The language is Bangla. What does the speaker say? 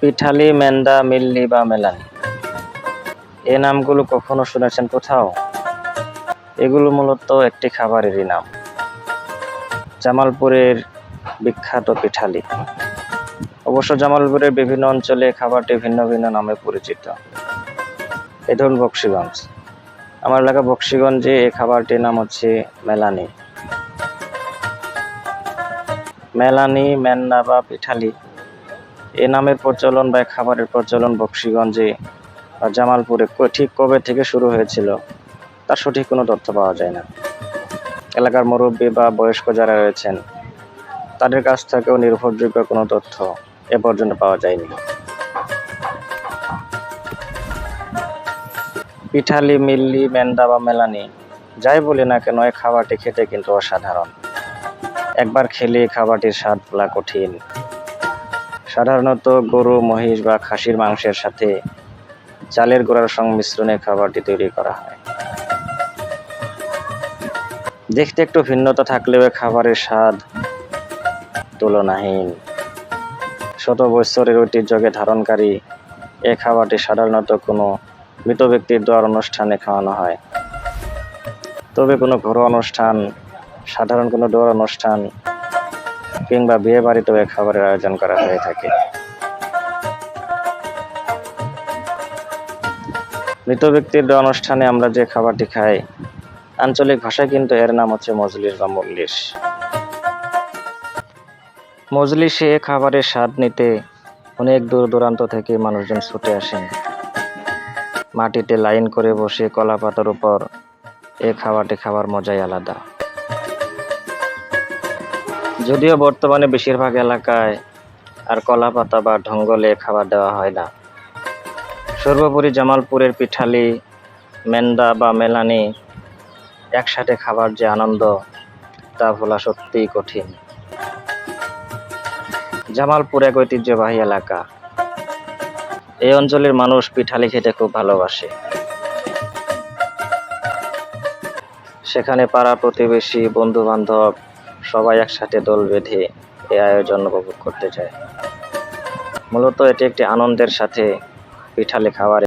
পিঠালি, মেন্দা, মিল্লি বা মেলানি। এ নামগুলো কখনো শুনেছেন কোথাও? এগুলো মূলত একটি খাবারেরই নাম। জামালপুরের বিখ্যাত পিঠালি। অবশ্য জামালপুরের বিভিন্ন অঞ্চলে খাবারটি ভিন্ন ভিন্ন নামে পরিচিত। এ ধরুন বক্সিগঞ্জ। আমার এলাকা বক্সিগঞ্জে এই খাবারটির নাম হচ্ছে মেলানি। মেলানি মেন্না বা পিঠালি এ নামের প্রচলন বা খাবারের প্রচলন বক্সিগঞ্জে বা জামালপুরে ঠিক কবে থেকে শুরু হয়েছিল, তার সঠিক কোনো তথ্য পাওয়া যায় না। এলাকার মুরব্বী বা বয়স্ক যারা রয়েছেন, তাদের কাছ থেকেও নির্ভরযোগ্য কোনো তথ্য এ পর্যন্ত পাওয়া যায়নি। পিঠালি, মিল্লি, মেন্দা বা মেলানি, যাই বলি না কেন এই খাবারটি খেতে কিন্তু অসাধারণ। একবার খেলে খাবারটির স্বাদ ভোলা কঠিন। সাধারণত গরু, মহিষ বা খাসির মাংসের সাথে চালের গোড়ার সংমিশ্রণে খাবারটি তৈরি করা হয়। দেখতে একটু ভিন্নতা থাকলেও খাবারের স্বাদ তুলনাহীন। শত বৎসরের ঐতিহ্যকে ধারণকারী এ খাবারটি সাধারণত কোনো মৃত ব্যক্তির দোয়ার অনুষ্ঠানে খাওয়ানো হয়। তবে কোনো ঘরোয়া অনুষ্ঠান, সাধারণ কোনো দোয়ার অনুষ্ঠান কিংবা বিয়ে বাড়িতেও এ খাবারের আয়োজন করা হয়ে থাকে। মৃত ব্যক্তির অনুষ্ঠানে আমরা যে খাবারটি খাই, আঞ্চলিক ভাষায় কিন্তু এর নাম হচ্ছে মজলিস বা মল্লিস। মজলিসে এ খাবারের স্বাদ নিতে অনেক দূর দূরান্ত থেকে মানুষজন ছুটে আসেন। মাটিতে লাইন করে বসে কলা পাতার উপর এ খাবারটি খাবার মজাই আলাদা। যদিও বর্তমানে বেশিরভাগ এলাকায় আর কলা পাতা বা ঢঙ্গলে খাবার দেওয়া হয় না। সর্বোপরি জামালপুরের পিঠালি, মেন্দা বা মেলানি একসাথে খাবার যে আনন্দ, তা ভোলা সত্যিই কঠিন। জামালপুর এক ঐতিহ্যবাহী এলাকা। এই অঞ্চলের মানুষ পিঠালি খেতে খুব ভালোবাসে। সেখানে পাড়া প্রতিবেশী বন্ধু বান্ধব সবাই একসাথে দল বেঁধে এই আয়োজন উপভোগ করতে চায়। মূলত এটি একটি আনন্দের সাথে পিঠালে খাওয়ার